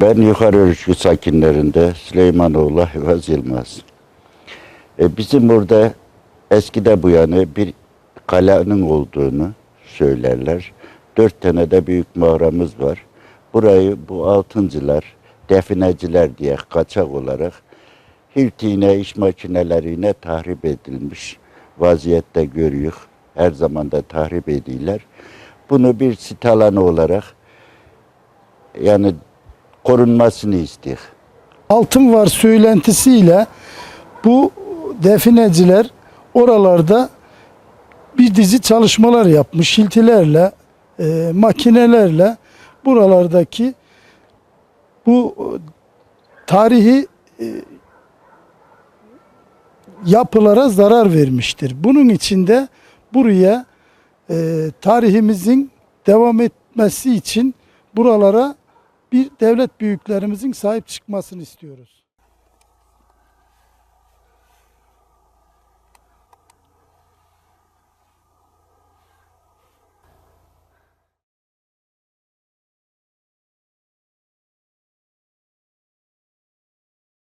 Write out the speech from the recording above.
Ben Yukarı Ölçü sakinlerinde Süleymanoğlu Hivaz Yılmaz. E, bizim burada eskide bu yana bir kalenin olduğunu söylerler. Dört tane de büyük mağaramız var. Burayı bu altıncılar, defineciler diye kaçak olarak hiltine, iş makineleriyle tahrip edilmiş vaziyette görüyor. Her zaman da tahrip ediyorlar. Bunu bir sit alanı olarak yani korunmasını istiyor. Altın var söylentisiyle bu defineciler oralarda bir dizi çalışmalar yapmış. Hiltilerle, e, makinelerle buralardaki bu e, tarihi e, yapılara zarar vermiştir. Bunun içinde buraya e, tarihimizin devam etmesi için buralara bir devlet büyüklerimizin sahip çıkmasını istiyoruz.